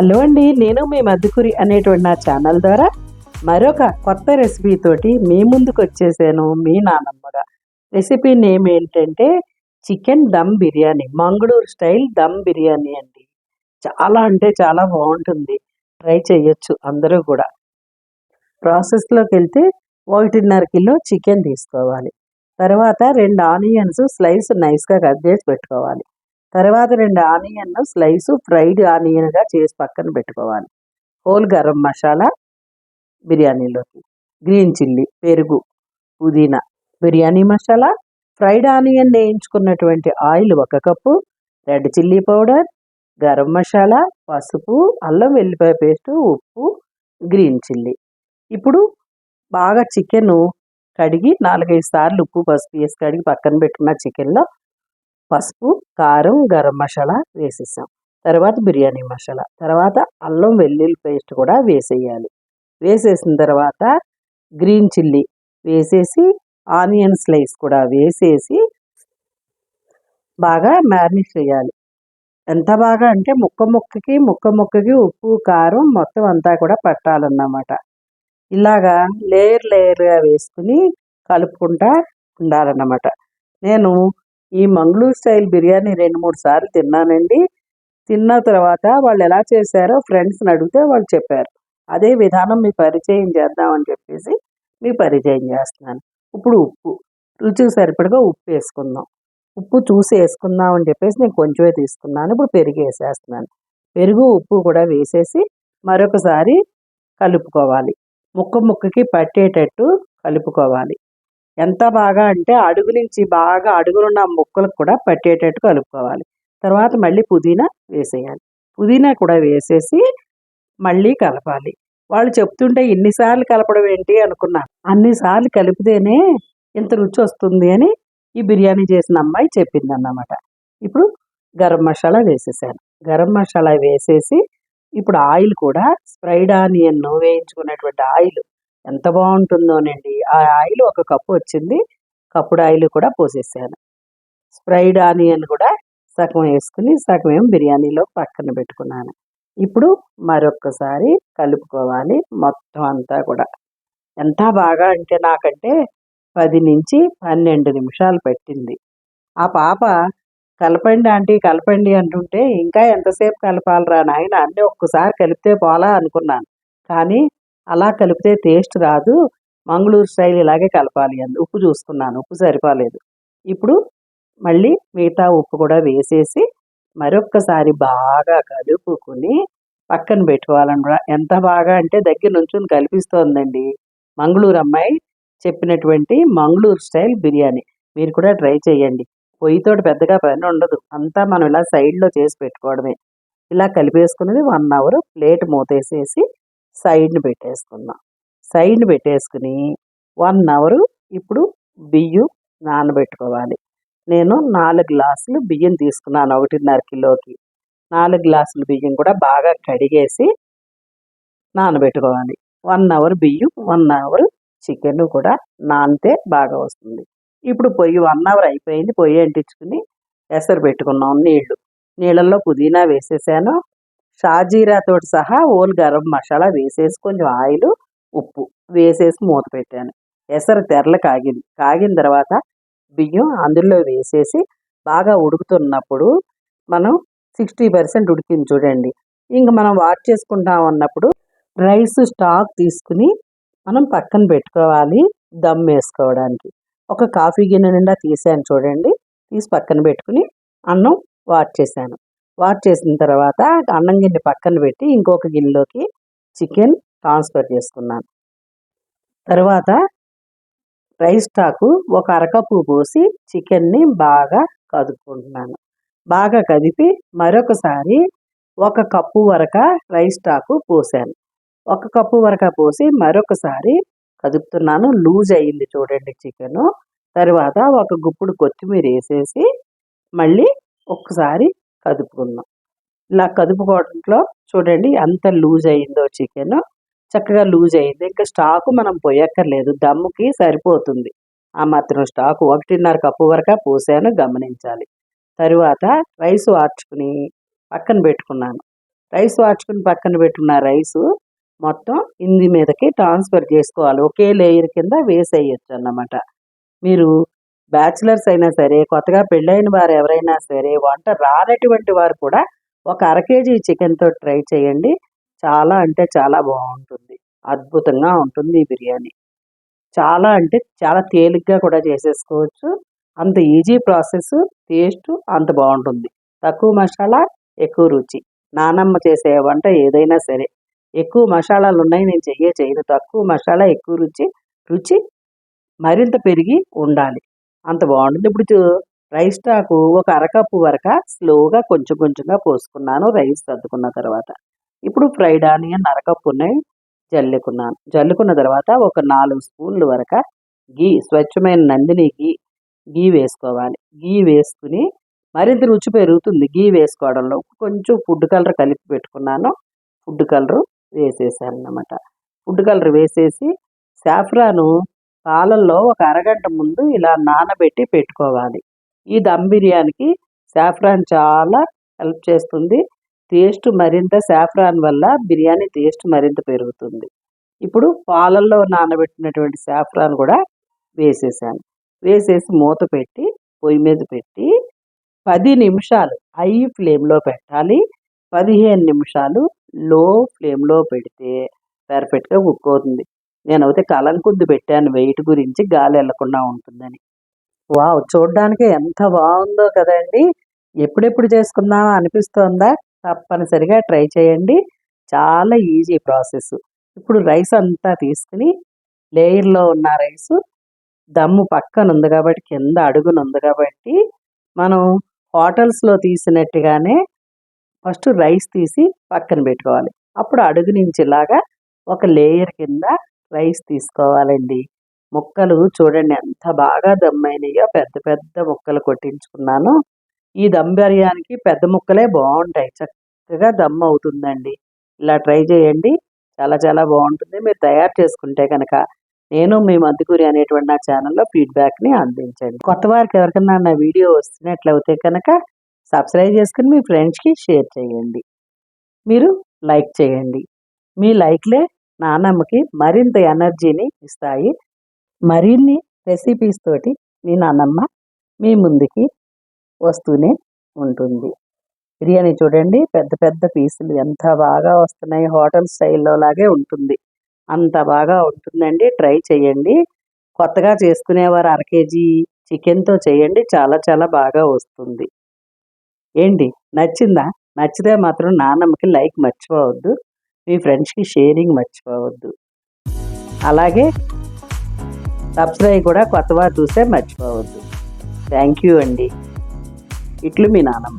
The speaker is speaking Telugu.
హలో అండి నేను మీ మధుకురి అనేటువంటి నా ఛానల్ ద్వారా మరొక కొత్త రెసిపీ తోటి మీ ముందుకు వచ్చేసాను మీ నానమ్మగా. రెసిపీ నేమ్ ఏంటంటే చికెన్ దమ్ బిర్యానీ మంగళూరు స్టైల్ దమ్ బిర్యానీ అండి. చాలా అంటే చాలా బాగుంటుంది. ట్రై చేయొచ్చు అందరూ కూడా. ప్రాసెస్లోకి వెళ్తే ఒకటిన్నర కిలో చికెన్ తీసుకోవాలి. తర్వాత రెండు ఆనియన్స్ స్లైస్ నైస్గా కట్ చేసి పెట్టుకోవాలి. తర్వాత రెండు ఆనియన్ స్లైస్ ఫ్రైడ్ ఆనియన్గా చేసి పక్కన పెట్టుకోవాలి. హోల్ గరం మసాలా బిర్యానీలోకి. గ్రీన్ చిల్లీ పెరుగు పుదీనా బిర్యానీ మసాలా ఫ్రైడ్ ఆనియన్ వేయించుకున్నటువంటి ఆయిల్ ఒక cup red chilli powder garam masala పసుపు అల్లం వెల్లిపాయ పేస్టు ఉప్పు గ్రీన్ చిల్లీ. ఇప్పుడు బాగా చికెన్ కడిగి నాలుగైదు సార్లు ఉప్పు పసుపు వేసి కడిగి పక్కన పెట్టుకున్న చికెన్లో పసుపు కారం గరం మసాలా వేసేసాం. తర్వాత బిర్యానీ మసాలా. తర్వాత అల్లం వెల్లుల్లి పేస్ట్ కూడా వేసేయాలి. వేసేసిన తర్వాత గ్రీన్ చిల్లీ వేసేసి ఆనియన్ స్లైస్ కూడా వేసేసి బాగా మ్యారినేట్ చేయాలి. ఎంత బాగా అంటే ముక్క ముక్కకి ముక్క ముక్కకి ఉప్పు కారం మొత్తం అంతా కూడా పట్టాలన్నమాట. ఇలాగా లేయర్ లేయర్గా వేసుకుని కలుపుకుంటా ఉండాలన్నమాట. నేను ఈ మంగళూరు స్టైల్ బిర్యానీ రెండు మూడు సార్లు తిన్నానండి. తిన్న తర్వాత వాళ్ళు ఎలా చేశారో ఫ్రెండ్స్ని అడిగితే వాళ్ళు చెప్పారు. అదే విధానం మీ పరిచయం చేద్దామని చెప్పేసి మీ పరిచయం చేస్తున్నాను. ఇప్పుడు ఉప్పు రుచికి సరిపడగా ఉప్పు వేసుకుందాం. ఉప్పు చూసి వేసుకుందాం అని చెప్పేసి నేను కొంచెమే తీసుకున్నాను. ఇప్పుడు పెరుగు వేసేస్తున్నాను. పెరుగు ఉప్పు కూడా వేసేసి మరొకసారి కలుపుకోవాలి. ముక్క ముక్కకి పట్టేటట్టు కలుపుకోవాలి. ఎంత బాగా అంటే అడుగు నుంచి బాగా అడుగునున్న ముక్కలకు కూడా పట్టేటట్టు కలుపుకోవాలి. తర్వాత మళ్ళీ పుదీనా వేసేయాలి. పుదీనా కూడా వేసేసి మళ్ళీ కలపాలి. వాళ్ళు చెప్తుంటే ఇన్నిసార్లు కలపడం ఏంటి అనుకున్నాను అన్నిసార్లు కలిపితేనే ఇంత రుచి వస్తుంది అని ఈ బిర్యానీ చేసిన అమ్మాయి చెప్పింది అన్నమాట ఇప్పుడు గరం మసాలా వేసేసాను. గరం మసాలా వేసేసి ఇప్పుడు ఆయిల్ కూడా స్ప్రైడ్ ఆనియన్ వేయించుకున్నటువంటి ఆయిల్ ఎంత బాగుంటుందోనండి ఆ ఆయిల్ ఒక కప్పు వచ్చింది. కప్పుడు ఆయిల్ కూడా పోసేసాను. స్ప్రైడ్ ఆనియన్ కూడా సగం వేసుకుని సగం ఏం బిర్యానీలో పక్కన పెట్టుకున్నాను. ఇప్పుడు మరొక్కసారి కలుపుకోవాలి మొత్తం అంతా కూడా. ఎంత బాగా అంటే నాకంటే పది నుంచి పన్నెండు నిమిషాలు పెట్టింది. ఆ పాప కలపండి ఆంటీ కలపండి అంటుంటే ఇంకా ఎంతసేపు కలపాలరా నాయన? అన్నీ ఒక్కసారి కలిపితే పోలా అనుకున్నాను. కానీ అలా కలిపితే టేస్ట్ రాదు. మంగళూరు స్టైల్ ఇలాగే కలపాలి అంది. ఉప్పు చూసుకున్నాను. ఉప్పు సరిపోలేదు. ఇప్పుడు మళ్ళీ మిగతా ఉప్పు కూడా వేసేసి మరొక్కసారి బాగా కలుపుకుని పక్కన పెట్టుకోవాలన్నమాట ఎంత బాగా అంటే దగ్గర నుంచి కల్పిస్తోందండి. మంగళూరు అమ్మాయి చెప్పినటువంటి మంగళూరు స్టైల్ బిర్యానీ. మీరు కూడా ట్రై చేయండి. పొయ్యితోటి పెద్దగా పని ఉండదు. అంతా మనం ఇలా సైడ్లో చేసి పెట్టుకోవడమే. ఇలా కలిపేసుకున్నది వన్ అవర్ ప్లేట్ మూతేసేసి సైడ్ని పెట్టేసుకుందాం. సైడ్ని పెట్టేసుకుని వన్ అవర్ ఇప్పుడు బియ్యం నానబెట్టుకోవాలి. నేను నాలుగు గ్లాసులు బియ్యం తీసుకున్నాను ఒకటిన్నర కిలోకి. నాలుగు గ్లాసులు బియ్యం కూడా బాగా కడిగేసి నానబెట్టుకోవాలి. వన్ అవర్ బియ్యం వన్ అవర్ చికెన్ కూడా నానితే బాగా వస్తుంది. ఇప్పుడు పొయ్యి వన్ అవర్ అయిపోయింది పొయ్యి అంటించుకుని ఎసరు పెట్టుకున్నాం నీళ్ళు. నీళ్ళల్లో పుదీనా వేసేసాను షాజీరాతో సహా ఓల్ గరం మసాలా వేసేసి కొంచెం ఆయిల్ ఉప్పు వేసేసి మూత పెట్టాను. ఎసరు తెరలు కాగింది. కాగిన తర్వాత బియ్యం అందులో వేసేసి బాగా ఉడుకుతున్నప్పుడు మనం సిక్స్టీ పర్సెంట్ ఉడికింది చూడండి. ఇంక మనం వాష్ చేసుకుంటాం అన్నప్పుడు రైస్ స్టాక్ తీసుకుని మనం పక్కన పెట్టుకోవాలి దమ్ వేసుకోవడానికి. ఒక కాఫీ గిన్నె నిండా తీసాను చూడండి. తీసి పక్కన పెట్టుకుని అన్నం వాష్ చేశాను. వాష్ చేసిన తర్వాత అన్నం గిన్నె పక్కన పెట్టి ఇంకొక గిన్నెలోకి చికెన్ ట్రాన్స్ఫర్ చేసుకున్నాను. తర్వాత రైస్ స్టాకు ఒక అరకప్పు పోసి చికెన్ని బాగా కదుపుకుంటున్నాను. బాగా కదిపి మరొకసారి ఒక కప్పు వరక రైస్ స్టాకు పోసాను. ఒక కప్పు వరక పోసి మరొకసారి కదుపుతున్నాను. లూజ్ అయ్యింది చూడండి చికెను. తర్వాత ఒక గుప్పుడు కొత్తిమీర వేసేసి మళ్ళీ ఒక్కసారి కదుపుకుందాం ఇలా కదుపుకోవడంలో చూడండి ఎంత లూజ్ అయిందో చికెన్. చక్కగా లూజ్ అయింది. ఇంకా స్టాకు మనం పోయక్కర్లేదు. దమ్ముకి సరిపోతుంది. ఆ మాత్రం స్టాకు ఒకటిన్నర కప్పు వరకు పోసాను గమనించాలి. తరువాత రైస్ వార్చుకుని పక్కన పెట్టుకున్నాను. రైస్ వాడ్చుకుని పక్కన పెట్టుకున్న రైసు మొత్తం ఇంది మీదకి ట్రాన్స్ఫర్ చేసుకోవాలి. ఒకే లేయర్ కింద వేసేయచ్చు అన్నమాట. మీరు బ్యాచిలర్స్ అయినా సరే కొత్తగా పెళ్ళైన వారు ఎవరైనా సరే వంట రానటువంటి వారు కూడా ఒక అర కేజీ చికెన్తో ట్రై చేయండి. చాలా అంటే చాలా బాగుంటుంది. అద్భుతంగా ఉంటుంది ఈ బిర్యానీ. చాలా అంటే చాలా తేలిగ్గా కూడా చేసేసుకోవచ్చు. అంత ఈజీ ప్రాసెస్ టేస్ట్ అంత బాగుంటుంది. తక్కువ మసాలా ఎక్కువ రుచి. నానమ్మ చేసే వంట ఏదైనా సరే. ఎక్కువ మసాలాలు ఉన్నాయి నేను చెయ్యే చేయను తక్కువ మసాలా ఎక్కువ రుచి రుచి మరింత పెరిగి ఉండాలి. అంత బాగుంటుంది. ఇప్పుడు రైస్ స్టాకు ఒక అరకప్పు వరక స్లోగా కొంచెం కొంచెంగా పోసుకున్నాను రైస్ సర్దుకున్న తర్వాత. ఇప్పుడు ఫ్రైడ్ ఆనియన్ అరకప్పు ఉన్నాయి జల్లుకున్నాను. జల్లుకున్న తర్వాత ఒక నాలుగు స్పూన్లు వరక గీ స్వచ్ఛమైన నందిని గీ గీ వేసుకోవాలి. గీ వేసుకుని మరింత రుచి పెరుగుతుంది గీ వేసుకోవడంలో. కొంచెం ఫుడ్ కలర్ కలిపి పెట్టుకున్నాను. ఫుడ్ కలర్ వేసేసాను అన్నమాట ఫుడ్ కలర్ వేసేసి సాఫ్రాను పాలల్లో ఒక అరగంట ముందు ఇలా నానబెట్టి పెట్టుకోవాలి. ఈ దమ్ బిర్యానీకి సాఫ్రాన్ చాలా హెల్ప్ చేస్తుంది. టేస్ట్ మరింత సాఫ్రాన్ వల్ల బిర్యానీ టేస్ట్ మరింత పెరుగుతుంది. ఇప్పుడు పాలల్లో నానబెట్టినటువంటి సాఫ్రాన్ కూడా వేసేసాను. వేసేసి మూత పెట్టి పొయ్యి మీద పెట్టి పది నిమిషాలు హై ఫ్లేమ్లో పెట్టాలి. పదిహేను నిమిషాలు లో ఫ్లేమ్లో పెడితే పర్ఫెక్ట్గా కుక్ అవుతుంది. నేనైతే కలంకుంది పెట్టాను. వెయిట్ గురించి గాలి వెళ్ళకుండా ఉంటుందని. వావ్! చూడడానికి ఎంత బాగుందో కదండి! ఎప్పుడెప్పుడు చేసుకుందామా అనిపిస్తోందా? తప్పనిసరిగా ట్రై చేయండి. చాలా ఈజీ ప్రాసెస్. ఇప్పుడు రైస్ అంతా తీసుకుని లేయర్లో ఉన్న రైస్ దమ్ము పక్కన ఉంది కాబట్టి కింద అడుగున ఉంది కాబట్టి మనం హోటల్స్లో తీసినట్టుగానే ఫస్ట్ రైస్ తీసి పక్కన పెట్టుకోవాలి. అప్పుడు అడుగు నుంచి ఇలాగా ఒక లేయర్ కింద రైస్ తీసుకోవాలండి. ముక్కలు చూడండి ఎంత బాగా దమ్మైనయో పెద్ద పెద్ద ముక్కలు కొట్టించుకున్నాను. ఈ దమ్ బిర్యానీకి పెద్ద ముక్కలే బాగుంటాయి. చక్కగా దమ్ అవుతుందండి. ఇలా ట్రై చేయండి. చాలా చాలా బాగుంటుంది. మీరు తయారు చేసుకుంటే కనుక నేను మీ మద్దుకూరి అనేటువంటి నా ఛానల్లో ఫీడ్బ్యాక్ని అందించండి. కొత్త వారికి ఎవరికైనా నా వీడియో వస్తున్నట్లయితే కనుక సబ్స్క్రైబ్ చేసుకుని మీ ఫ్రెండ్స్కి షేర్ చేయండి. మీరు లైక్ చేయండి. మీ లైక్లే నానమ్మకి మరింత ఎనర్జీని ఇస్తాయి. మరిన్ని రెసిపీస్ తోటి మీ నాన్నమ్మ మీ ముందుకి వస్తూనే ఉంటుంది. బిర్యానీ చూడండి పెద్ద పెద్ద పీసులు ఎంత బాగా వస్తున్నాయి. హోటల్ స్టైల్లో లాగే ఉంటుంది. అంత బాగా ఉంటుందండి. ట్రై చేయండి. కొత్తగా చేసుకునేవారు అర కేజీ చికెన్తో చేయండి. చాలా చాలా బాగా వస్తుంది. ఏంటి? నచ్చిందా? నచ్చితే మాత్రం నాన్నమ్మకి లైక్ మర్చిపోవద్దు. మీ ఫ్రెండ్స్కి షేరింగ్ మర్చిపోవద్దు. అలాగే సబ్స్క్రైబ్ కూడా కొత్తవారు చూస్తే మర్చిపోవద్దు. థ్యాంక్ యూ అండి. ఇట్లు మీ నానమ్మ.